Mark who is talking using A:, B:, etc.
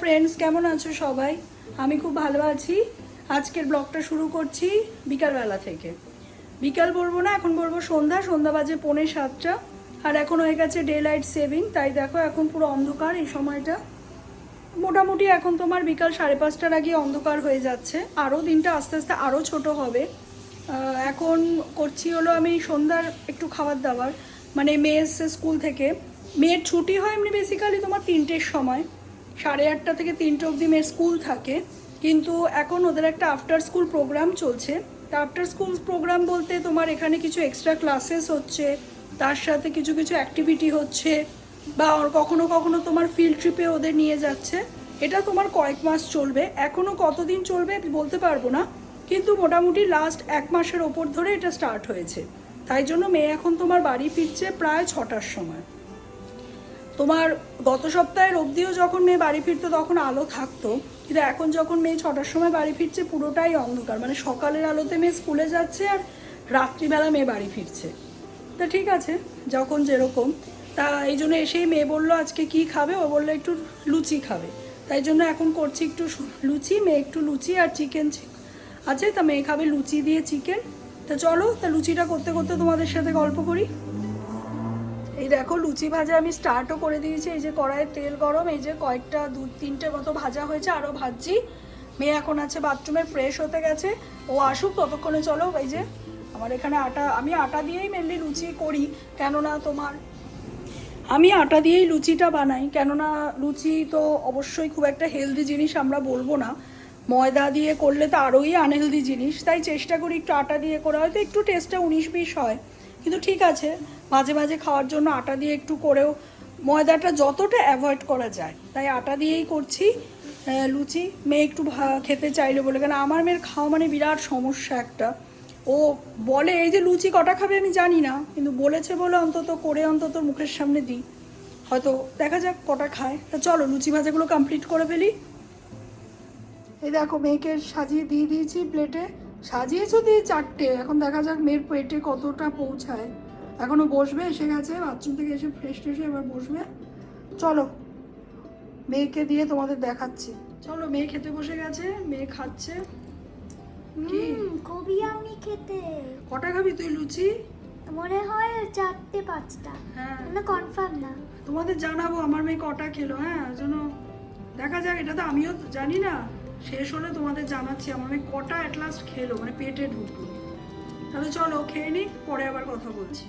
A: Friends কেমন আছো সবাই? আমি খুব ভালো আছি। আজকের ব্লগটা শুরু করছি বিকালবেলা থেকে। বিকাল বলব না, এখন বলব সন্ধ্যা। সন্ধ্যা বাজে পৌনে সাতটা। আর এখন হয়ে গেছে ডে লাইট সেভিং তাই দেখো, এখন পুরো অন্ধকার এই সময়টা। মোটামুটি এখন তোমার বিকাল সাড়ে পাঁচটার আগে অন্ধকার হয়ে যাচ্ছে। আরও দিনটা আস্তে আস্তে আরও ছোট হবে। এখন করছি হলো আমি সন্ধ্যার একটু খাবার দাবার। মানে মেয়ে স্কুল থেকে। মেয়ের ছুটি হয় এমনি বেসিক্যালি তোমার তিনটের সময়। সাড়ে আটটা থেকে তিনটে অবধি মেয়ের স্কুল থাকে। কিন্তু এখন ওদের একটা আফটার স্কুল প্রোগ্রাম চলছে। তা আফটার স্কুল প্রোগ্রাম বলতে তোমার এখানে কিছু এক্সট্রা ক্লাসেস হচ্ছে, তার সাথে কিছু কিছু অ্যাক্টিভিটি হচ্ছে, বা কখনো কখনো তোমার ফিল্ড ট্রিপে ওদের নিয়ে যাচ্ছে। এটা তোমার কয়েক মাস চলবে। এখনও কতদিন চলবে বলতে পারব না। কিন্তু মোটামুটি লাস্ট এক মাসের ওপর ধরে এটা স্টার্ট হয়েছে। তাই জন্য মেয়ে এখন তোমার বাড়ি ফিরছে প্রায় ছটার সময়। তোমার গত সপ্তাহের অবধিও যখন মেয়ে বাড়ি ফিরতো, তখন আলো থাকতো। কিন্তু এখন যখন মেয়ে ছটার সময় বাড়ি ফিরছে, পুরোটাই অন্ধকার। মানে সকালের আলোতে মেয়ে স্কুলে যাচ্ছে আর রাত্রিবেলা মেয়ে বাড়ি ফিরছে। তা ঠিক আছে, যখন যেরকম। তা এই জন্য এসেই মেয়ে বলল, আজকে কি খাবে? ও বলল, একটু লুচি খাবে। তাই জন্য এখন করছি একটু লুচি, মেয়ে একটু লুচি আর চিকেন আছে। তা মেয়ে খাবে লুচি দিয়ে চিকেন। তা চলো, তা লুচিটা করতে করতে তোমাদের সাথে গল্প করি। এই দেখো লুচি ভাজা আমি স্টার্টও করে দিয়েছি, এই যে কড়াইয়ে তেল গরম, এই যে কয়েকটা দু তিনটে মতো ভাজা হয়েছে আরও ভাজছি। মেয়ে এখন আছে বাথরুমে ফ্রেশ হতে গেছে, ও আসুক ততক্ষণে, চলো, এই যে আমার এখানে আটা, আমি আটা দিয়েই মেনলি লুচি করি, কেননা তোমার আমি আটা দিয়েই লুচিটা বানাই, কেননা লুচি তো অবশ্যই খুব একটা হেলদি জিনিস আমরা বলব না। ময়দা দিয়ে করলে তো আরোই আনহেলদি জিনিস, তাই চেষ্টা করি একটু আটা দিয়ে করা, হয়তো একটু টেস্টটা উনিশ বিশ হয়। কিন্তু ঠিক আছে, মাঝে মাঝে খাওয়ার জন্য আটা দিয়ে একটু করেও ময়দাটা যতটা অ্যাভয়েড করা যায়, তাই আটা দিয়েই করছি। লুচি মেয়ে একটু খেতে চাইলে বলে, কেন আমার মেয়ের খাওয়া মানে বিরাট সমস্যা একটা। ও বলে, এই যে লুচি কটা খাবে আমি জানি না, কিন্তু বলেছে বলে অন্তত করে অন্তত মুখের সামনে দিই। হয়তো দেখা যাক কটা খায়। তা চলো, লুচি ভাজাগুলো কমপ্লিট করে ফেলি। এই দেখো, মেয়েকে সাজিয়ে দিয়ে দিয়েছি প্লেটে সাজিয়েছো দিয়ে চারটে। এখন দেখা যাক মেয়ের পেটে কতটা পৌঁছায়। এখনও বসবে এসে গেছে বাথরুম থেকে এসে ফ্রেশ ট্রেশ এবার বসবে। চলো মেয়েকে দিয়ে তোমাদের দেখাচ্ছি। চলো মেয়ে খেতে বসে গেছে মেয়ে খাচ্ছে। কি?
B: হুম খুবই আমি খেতে।
A: কটা খাবি তুই লুচি?
B: মনে হয় চারটে পাঁচটা।
A: হ্যাঁ।
B: মানে কনফার্ম না।
A: তোমাদের জানাব আমার মেয়ে কটা খেলো হ্যাঁ যেন দেখা যাক এটা তো আমিও জানি না। শেষ হলে তোমাদের জানাচ্ছি, আমার কটা অ্যাট লাস্ট খেলো মানে পেটে ঢুকলো তাহলে চলো, খেয়ে নি, পরে আবার কথা বলছি।